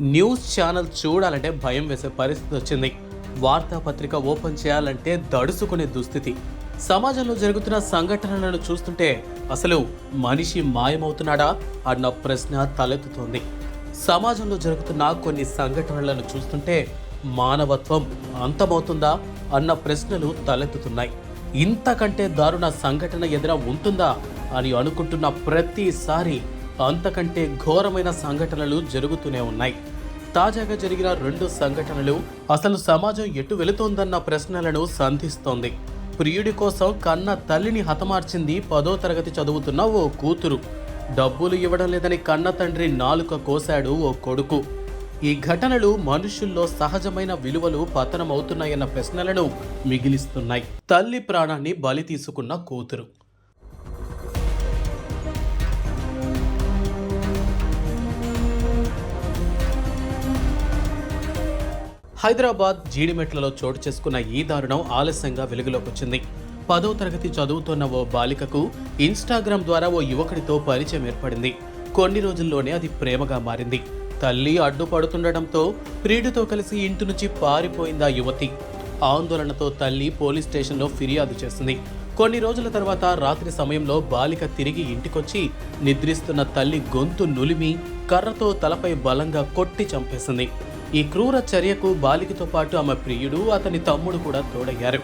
News channel చూడాలంటే భయం వేసే పరిస్థితి వచ్చింది. వార్తాపత్రిక ఓపెన్ చేయాలంటే దడుసుకునే దుస్థితి. సమాజంలో జరుగుతున్న సంఘటనలను చూస్తుంటే అసలు మనిషి మాయమవుతున్నాడా అన్న ప్రశ్న తలెత్తుతోంది. సమాజంలో జరుగుతున్న కొన్ని సంఘటనలను చూస్తుంటే మానవత్వం అంతమవుతుందా అన్న ప్రశ్నలు తలెత్తుతున్నాయి. ఇంతకంటే దారుణ సంఘటన ఎదుర ఉంటుందా అని అనుకుంటున్న ప్రతిసారి అంతకంటే ఘోరమైన సంఘటనలు జరుగుతూనే ఉన్నాయి. తాజాగా జరిగిన రెండు సంఘటనలు అసలు సమాజం ఎటు వెళుతోందన్న ప్రశ్నలను సంధిస్తోంది. ప్రియుడి కోసం కన్న తల్లిని హతమార్చింది పదో తరగతి చదువుతున్న ఓ కూతురు. డబ్బులు ఇవ్వడం లేదని కన్న తండ్రి నాలుక కోశాడు ఓ కొడుకు. ఈ ఘటనలు మనుషుల్లో సహజమైన విలువలు పతనమవుతున్నాయన్న ప్రశ్నలను మిగిలిస్తున్నాయి. తల్లి ప్రాణాన్ని బలి తీసుకున్న కూతురు. హైదరాబాద్ జీడిమెట్లలో చోటు చేసుకున్న ఈ దారుణం ఆలస్యంగా వెలుగులోకి వచ్చింది పదో తరగతి చదువుతున్న ఓ బాలికకు ఇన్స్టాగ్రామ్ ద్వారా ఓ యువకుడితో పరిచయం ఏర్పడింది. కొన్ని రోజుల్లోనే అది ప్రేమగా మారింది. తల్లి అడ్డుపడుతుండటంతో ప్రియుడితో కలిసి ఇంటి నుంచి పారిపోయింది ఆ యువతి. ఆందోళనతో తల్లి పోలీస్ స్టేషన్లో ఫిర్యాదు చేసింది. కొన్ని రోజుల తర్వాత రాత్రి సమయంలో బాలిక తిరిగి ఇంటికొచ్చి నిద్రిస్తున్న తల్లి గొంతు నులిమి కర్రతో తలపై బలంగా కొట్టి చంపేసింది. ఈ క్రూర చర్యకు బాలికతో పాటు ఆమె ప్రియుడు అతని తమ్ముడు కూడా తోడయ్యారు.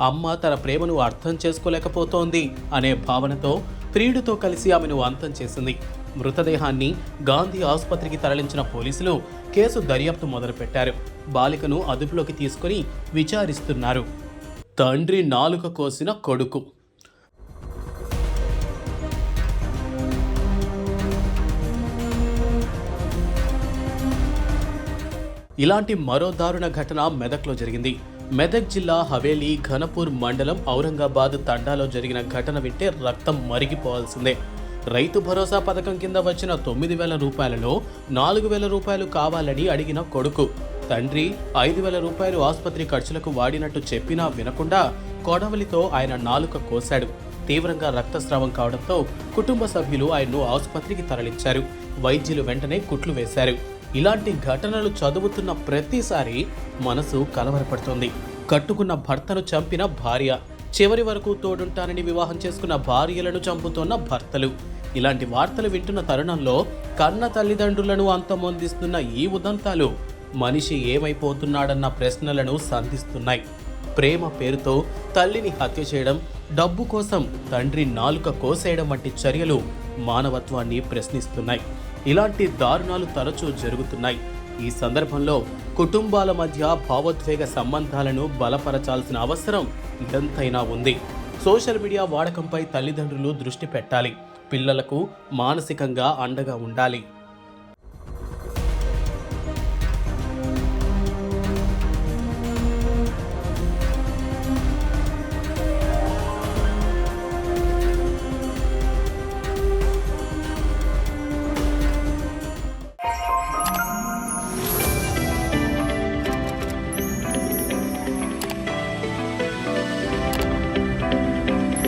అమ్మ తన ప్రేమను అర్థం చేసుకోలేకపోతోంది అనే భావనతో ప్రియుడితో కలిసి ఆమెను అంతం చేసింది. మృతదేహాన్ని గాంధీ ఆసుపత్రికి తరలించిన పోలీసులు కేసు దర్యాప్తు మొదలుపెట్టారు. బాలికను అదుపులోకి తీసుకుని విచారిస్తున్నారు. తండ్రి నాలుక కోసిన కొడుకు. ఇలాంటి మరో దారుణ ఘటన మెదక్లో జరిగింది. మెదక్ జిల్లా హవేలీ ఘనపూర్ మండలం ఔరంగాబాద్ తండాలో జరిగిన ఘటన వింటే రక్తం మరిగిపోవాల్సిందే. రైతు భరోసా పథకం కింద వచ్చిన తొమ్మిది వేల రూపాయలలో నాలుగు వేల రూపాయలు కావాలని అడిగిన కొడుకు. తండ్రి ఐదు వేల రూపాయలు ఆసుపత్రి ఖర్చులకు వాడినట్టు చెప్పినా వినకుండా కొడవలితో ఆయన నాలుక కోశాడు. తీవ్రంగా రక్తస్రావం కావడంతో కుటుంబ సభ్యులు ఆయన్ను ఆసుపత్రికి తరలించారు. వైద్యులు వెంటనే కుట్లు వేశారు. ఇలాంటి ఘటనలు చదువుతున్న ప్రతిసారి మనసు కలవరపడుతుంది. కట్టుకున్న భర్తను చంపిన భార్య చివరి వరకు తోడుంటానని వివాహం చేసుకున్న భార్యలను చంపుతున్న భర్తలు. ఇలాంటి వార్తలు వింటున్న తరుణంలో కన్న తల్లిదండ్రులను అంతమొందిస్తున్న ఈ ఉదంతాలు మనిషి ఏమైపోతున్నాడన్న ప్రశ్నలను సంధిస్తున్నాయి. ప్రేమ పేరుతో తల్లిని హత్య చేయడం డబ్బు కోసం తండ్రి నాలుక కోసేయడం వంటి చర్యలు మానవత్వాన్ని ప్రశ్నిస్తున్నాయి. ఇలాంటి దారుణాలు తరచూ జరుగుతున్నాయి. ఈ సందర్భంలో కుటుంబాల మధ్య భావోద్వేగ సంబంధాలను బలపరచాల్సిన అవసరం ఎంతైనా ఉంది. సోషల్ మీడియా వాడకంపై తల్లిదండ్రులు దృష్టి పెట్టాలి. పిల్లలకు మానసికంగా అండగా ఉండాలి.